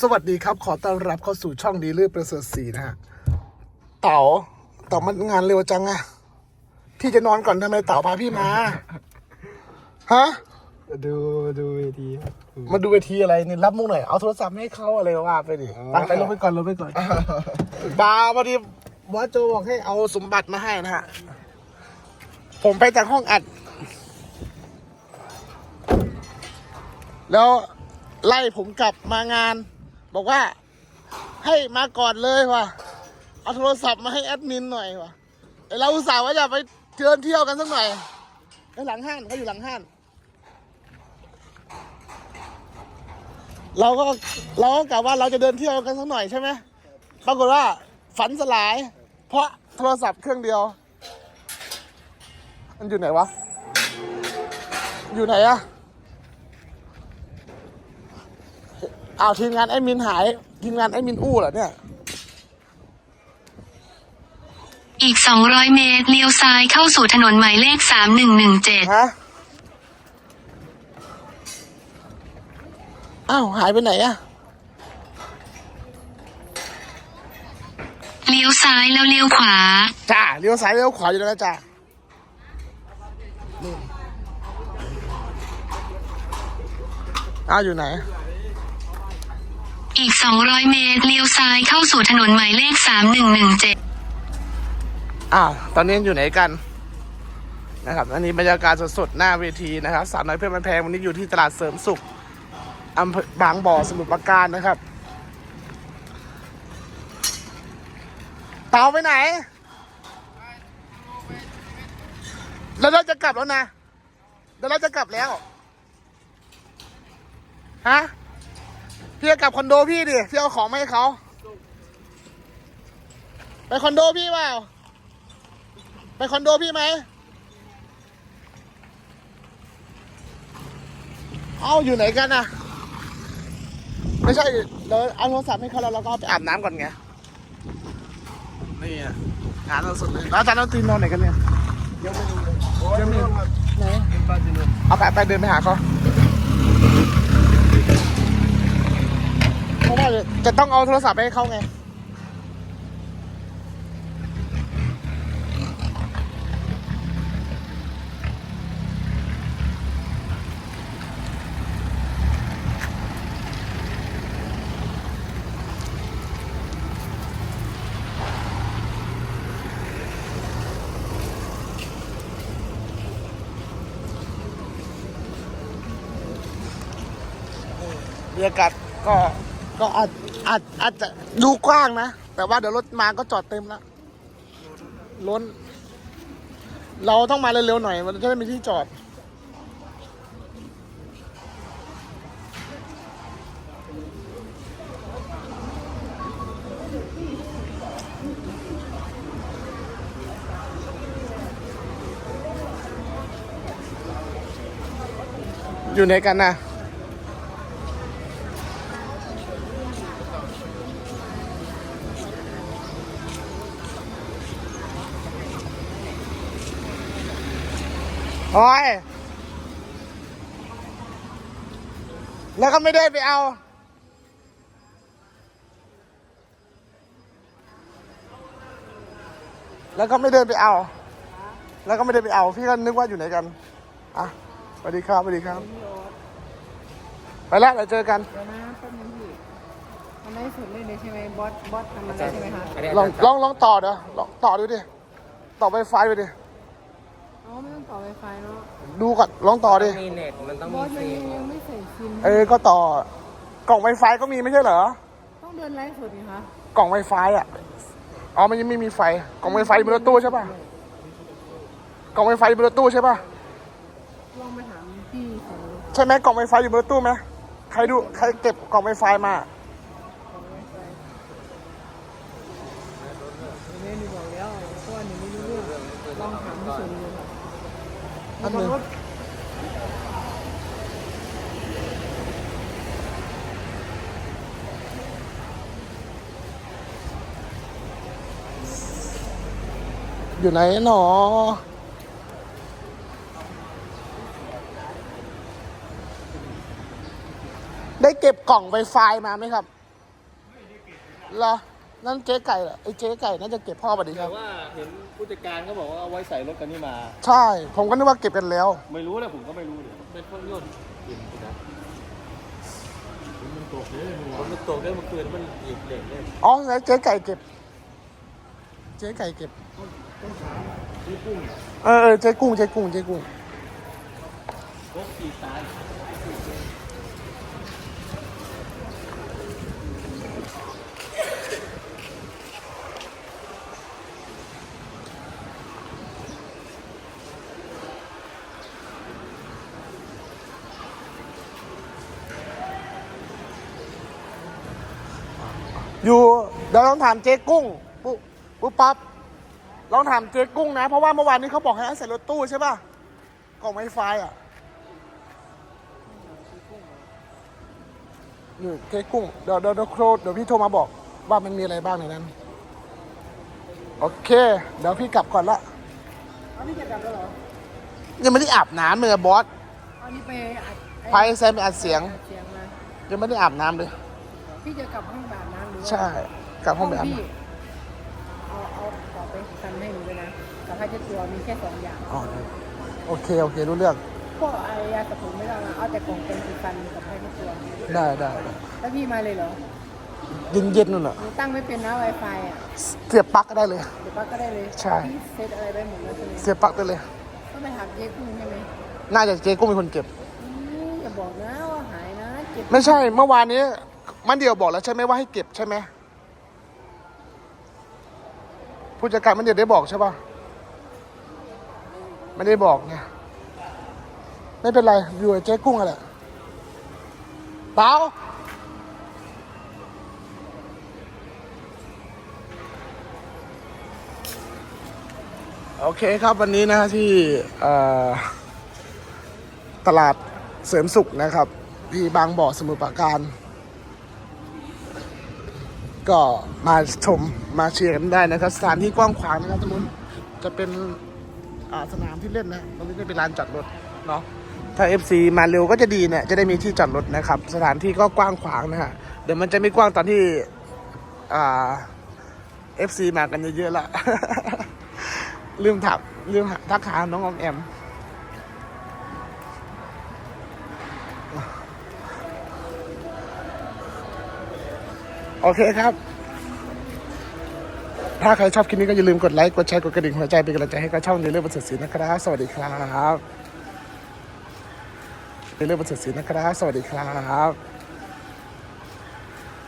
สวัสดีครับ ขอต้อนรับเข้าสู่ช่องดีลือประเสริฐศรีนะฮะเต๋าเต๋ามันงานเร็วจังอะพี่จะนอนก่อนทำไมเต๋าพาพี่มาฮะดูดูเวทีครับมาดูเวทีอะไรนี่รับมุกหน่อยเอาโทรศัพท์ให้เขาอะไรว่าไปดิไปไปลงไปก่อนลงไปก่อนบาพอดีว่าโจบอกให้เอาสมบัติมาให้นะฮะผมไปจากห้องอัด แล้วไล่ผมกลับมางาน บอกว่าให้มาก่อนเลยว่ะเอาโทรศัพท์มาให้แอดมินหน่อยว่ะไอเราอุตส่าห์ว่าจะไปเดินเที่ยวกันสักหน่อยไอหลังห้านเขาอยู่หลังห้าน เราก็เราก็กะว่าเราจะเดินเที่ยวกันสักหน่อยใช่ไหมปรากฏว่าฝันสลาย เพราะโทรศัพท์เครื่องเดียว มันอยู่ไหนวะ อยู่ไหนอะ อ้าวทีมงานไอ้มินหาย ทีมงานไอ้มินอู้เหรอเนี่ย อีก 200 เมตร เลี้ยวซ้ายเข้าสู่ถนนหมายเลข 3117 ฮะ อ้าว หายไปไหนอะเลี้ยวซ้ายแล้วเลี้ยวขวา จ้าเลี้ยวซ้ายเลี้ยวขวาอยู่แล้วนะจ้านี่อ้าวอยู่ไหน อีก 200 เมตร เลี้ยวซ้ายเข้าสู่ถนนหมายเลข 3117 อ้าว ตอนนี้อยู่ไหนกันนะครับอันนี้บรรยากาศสดๆ หน้าเวทีนะครับ สาวน้อยเพื่อนมันแพงวันนี้อยู่ที่ตลาดเสริมสุขอำเภอบางบ่อสมุทรปราการนะครับ เตาไปไหน แล้วเราจะกลับแล้วนะเดี๋ยวเราจะกลับแล้ว ฮะ พี่จะกลับคอนโดพี่ดิพี่เอาของมาให้เขาไปคอนโดพี่เปล่าไปคอนโดพี่ไหมเอาอยู่ไหนกันอะไม่ใช่เราเอาโทรศัพท์ให้เขาแล้วเราก็เอาไปอาบน้ำก่อนไงนี่อะงานเราสุดเลยแล้วอาจารย์เราตีนนอนไหนกันเนี่ยยังไม่รู้เลยโอ้ยไม่รู้ครับไหนเป็นบ้านที่นู่นเอาไปไปเดินไปหาเขา เพราะว่าจะต้องเอาโทรศัพท์ไปให้เขาไงบรรยากาศก็ ก็อาจอาจอาจจะดูกว้างนะ แต่ว่าเดี๋ยวรถมาก็จอดเต็มแล้วล้น เราต้องมาเร็วๆหน่อย มันจะได้มีที่จอด อยู่ไหนกันนะ โอ้ย แล้วก็ไม่ได้ไปเอาแล้วก็ไม่เดินไปเอา แล้วก็ไม่ได้ไปเอา พี่ก็นึกว่าอยู่ไหนกัน อะสวัสดีครับสวัสดีครับ ไปแล้วเดี๋ยวเจอกัน เดี๋ยวนะแป๊บนึงพี่มันได้สุดเลยเลยใช่ไหมบอส บอสทำอะไรใช่ไหมคะ ลองลองลองต่อเดี๋ยวลองต่อดูดิ ต่อไฟไฟไปดิ อ๋อไม่ต้องต่อไวไฟเนาะดูก่อนลองต่อดิ มีเน็ตมันต้องบอมีสซิยังมยังไม่ใส่ซิมเออ ก็ต่อกล่องไวไฟก็มีไม่ใช่เหรอ ต้องเดินไลฟ์สดนี่คะกล่องไวไฟอะ อ๋อ มันยังไม่มีไฟ กล่องไวไฟอยู่บนรถตู้ใช่ป่ะ กล่องไวไฟอยู่บนรถตู้ใช่ป่ะ ลองไปถามพี่เขาใช่ไหมกล่องไวไฟอยู่บนรถตู้ไหมใครดู ใครเก็บกล่องไวไฟมาเรียนดีบอกแล้วเพราะว่าหนูไม่รู้เรื่องลองถามพี่สุนดูค่ะ อันหนึ่งรถอยู่ไหนหนอได้เก็บกล่องไวไฟมาไหมครับเหรอ นั่นเจ๊ไก่เหรอไอ้เจ๊ไก่น่าจะเก็บพ่อปะดิคแต่รับ ว่าเห็นผู้จัดการเขาบอกว่าเอาไว้ใส่รถกันนี่มา ใช่ ผมก็นึกว่าเก็บกันแล้ว ไม่รู้เลยผมก็ไม่รู้เลยเป็นเครื่องยนต์กินนะมันตกเลยมันตกได้เมื่อคืนมันหยิบเหล็กเลยอ๋อแล้วเจ๊ไก่เก็บ เจ๊ไก่เก็บนี่กุ้งเออเออเจ๊กุ้งเจ๊กุ้งเจ๊กุ้งรถขี่ตาย อยู่เดี๋ยวลองถามเจ๊กุ้งปุ๊บปุ๊บปั๊บลองถามเจ๊กุ้งนะ เพราะว่าเมื่อวานนี้เขาบอกให้เอาใส่รถตู้ใช่ป่ะกล่องไวไฟอะนี่เจ๊กุ้งเดี๋ยวเดี๋ยวเดี๋ยวโครเดี๋ยวพี่โทรมาบอกว่ามันมีอะไรบ้างในนั้น โอเค เดี๋ยวพี่กลับก่อนละอันนี้จะกลับแล้วเหรอยังไม่ได้อาบน้ำเลยอะบอสอันนี้ไปอัดไฟแซมไปอัดเสียงอัดเสียงมา ยังไม่ได้อาบน้ำเลย พี่จะกลับห้องแบบน้ำหรือว่าใช่กลับห้องไปอาบพี่น้เอาเอาขอไปทำให้หนูด้วยนะกับผ้าเช็ดตัวมีแค่สองอย่างำอ๋อโอเคโอเครู้เรื่องพวกไอ้ยาสระผมไม่ต้องนะเอาแต่กล่องเป็นสีฟันกับผ้าเช็ดตัวได้ได้ได้แล้วพี่มาเลยเหรอเย็นเย็นๆนู่นอะหนูตั้งไม่เป็นนะ Wi-Fi อะเสียบปลั๊กก็ได้เลย เดี๋ยวป้าก็ได้เลยใช่ พี่เซตอะไรไว้หมดแล้วใช่ไหมเสียบปลั๊กได้เลย ก็ไปถามเจ๊กุ้งใช่ไหมน่าจะเจ๊กุ้งเป็นคนเก็บ อืมอย่าบอกนะว่าหายนะเจ็บ ไม่ใช่เมื่อวานนี้ มันเดียวบอกแล้วใช่ไหมว่าให้เก็บใช่ไหมผู้จัดการมันเดียวได้บอกใช่ป่ะไม่ได้บอกไงไม่เป็นไรอยู่กับเจ๊กุ้งอะแหละเปล่าโอเคครับวันนี้นะที่ตลาดเสริมสุขนะครับ ที่บางบ่อสมุทรปราการ ก็มาชมมาเชียร์กันได้นะครับ สถานที่กว้างขวางนะครับตรงนู้นจะเป็นสนามที่เล่นนะตรงนี้จะเป็นลานจอดรถเนาะถ้า FC มาเร็วก็จะดีเนี่ยจะได้มีที่จอดรถนะครับ สถานที่ก็กว้างขวางนะฮะเดี๋ยวมันจะไม่กว้างตอนที่อ่า FC มากันเยอะๆละลืมถักลืมทักหาน้องอมแอม โอเคครับ ถ้าใครชอบคลิปนี้ก็อย่าลืมกดไลค์ กดแชร์ กดกระดิ่งหัวใจเป็นกำลังใจให้กับช่องเรื่อร์บันเทิงศิลป์นะครับ สวัสดีครับเรื่อร์บันเทิงศิลป์นะครับ สวัสดีครับ